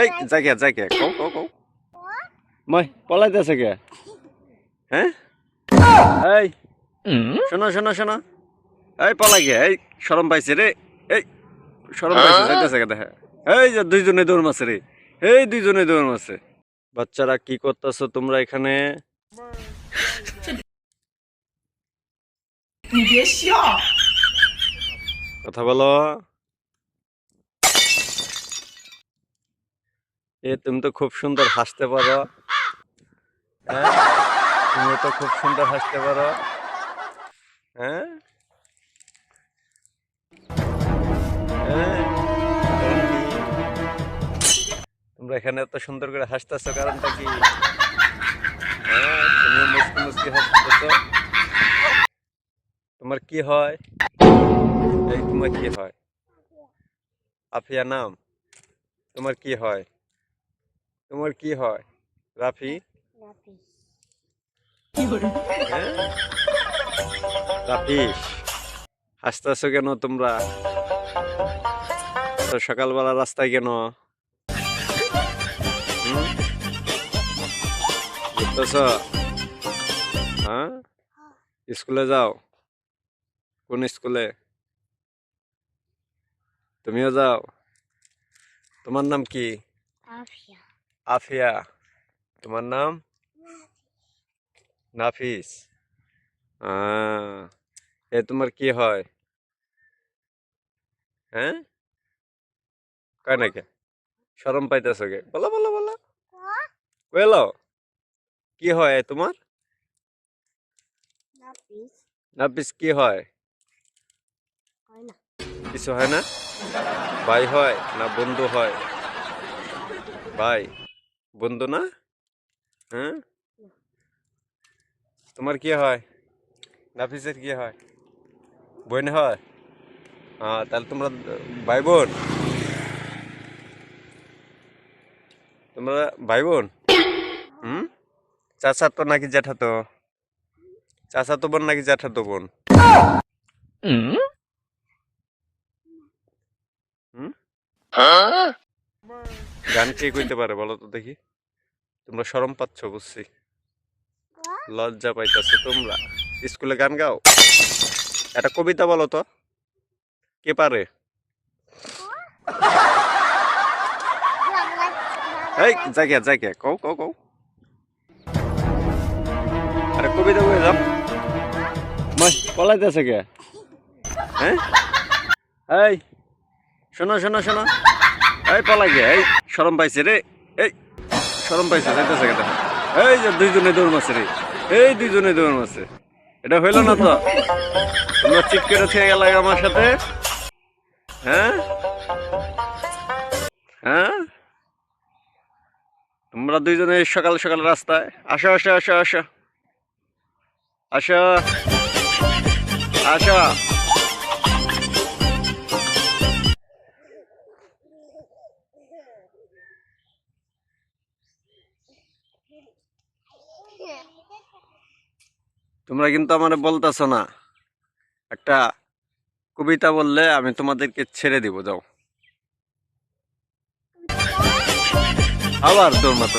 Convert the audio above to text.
এই যাই কে যাই কে কও কও কও মই পলাইতেছে কে হ্যাঁ এই শোনো শোনো শোনো। এই পলাই গে। এই শরম পাইছে রে এই শরম পাইছে যাইতেছে কে দেখে। এই যে দুইজনে দৌড় মারছে রে এই দুইজনে দৌড় মারছে বাচ্চারা কি করতেছো তোমরা এখানে? কথা বলো। এ, তুমি তো খুব সুন্দর হাসতে পারো। হ্যাঁ? তুমি তো খুব সুন্দর হাসতে পারো। হ্যাঁ? হ্যাঁ? তোমরা এখানে এত সুন্দর করে হাসতেছো, কারণটা কি? হ্যাঁ? তুমিও মুসকি মুসকি তোমার কি হয়? তোমার কি হয়? আফিয়া নাম, তোমার কি হয়? তোমার কি হয়? রাফি? রাফি। রাফিস হাসতেছো কেন তোমরা? তো সকালবেলা রাস্তায় কেন? বুঝতেছ হ্যাঁ? স্কুলে যাও। কোন স্কুলে? তুমিও যাও। তোমার নাম কি? আফিয়া আফিয়া তোমার নাম? নাফিস। এ তোমার কি হয়? হ্যাঁ? কয় নাকি? সরম পাইতেছ গে বলো বলো বলো। কইলো কি হয় তোমার? নাফিস। কি হয়? কিছু হয় না? ভাই হয় না বন্ধু হয়? ভাই। বন্ধু না? হ্যাঁ? তোমার কি হয়? নাফিসের কি হয়? বোন হয়? হ্যাঁ তাহলে তোমরা ভাই বোন তোমরা ভাই বোন হুম? চাচা তো নাকি জ্যাঠা তো চাচা তো বোন নাকি জ্যাঠা তো বোন? হুম? গান কে কইতে পারে বলো তো দেখি? তোমরা শরম পাচ্ছ বুঝছি। লজ্জা পাইতেছো তোমরা। স্কুলে গান গাও? একটা কবিতা বলো তো। কে পারে? এই জায়গা জায়গা কও কও কও। আরে কবিতা বলে যাও মই পলাইতেছে কে? হ্যাঁ? এই শোনো শোনো শোনো। এই পলাই গে, এই শরম পাইছে রে, এই শরম পাইছে, যাইতেছে কে দেখো। এই যে দুইজনে দৌড় মাছে রে, এই দুইজনে দৌড় মাছে এটা হইল না তো? তোমরা চিট করে থেকে গেল আমার সাথে? হ্যাঁ? হ্যাঁ? তোমরা দুইজনে সকাল সকাল রাস্তায়, আসো আসো আসো আসো। আসো। আসো। তোমরা কিন্তু আমার বলতেছ না। একটা কবিতা বললে আমি তোমাদেরকে ছেড়ে দিব, যাও। আবার তোর মতো